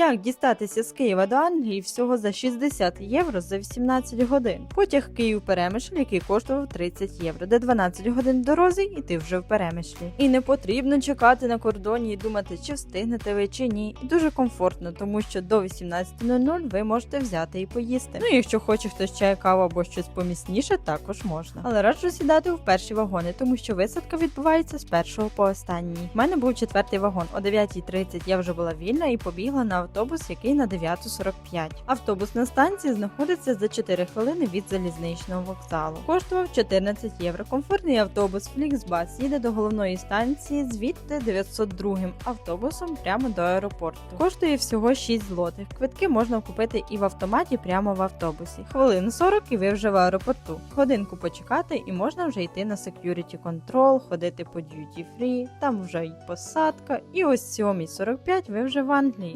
Як дістатися з Києва до Англії всього за 60 євро за 18 годин. Потяг Київ Перемишль, який коштував 30 євро, де 12 годин в дорозі, і ти вже в Перемишлі. І не потрібно чекати на кордоні і думати, чи встигнете ви чи ні. Дуже комфортно, тому що до 18.00 ви можете взяти і поїсти. Ну якщо хоче хтось чай, каву або щось помісніше, також можна. Але раджу сідати в перші вагони, тому що висадка відбувається з першого по останній. У мене був четвертий вагон. О 9.30 я вже була вільна і побігла на автобус, який на 9.45. Автобусна станція знаходиться за 4 хвилини від залізничного вокзалу. Коштував 14 євро. Комфортний автобус Фліксбас їде до головної станції, звідти 902 автобусом прямо до аеропорту. Коштує всього 6 злотих. Квитки можна купити і в автоматі прямо в автобусі. Хвилин 40 і ви вже в аеропорту. Годинку почекати і можна вже йти на security control, ходити по duty free, там вже й посадка. І ось 7.45 ви вже в Англії.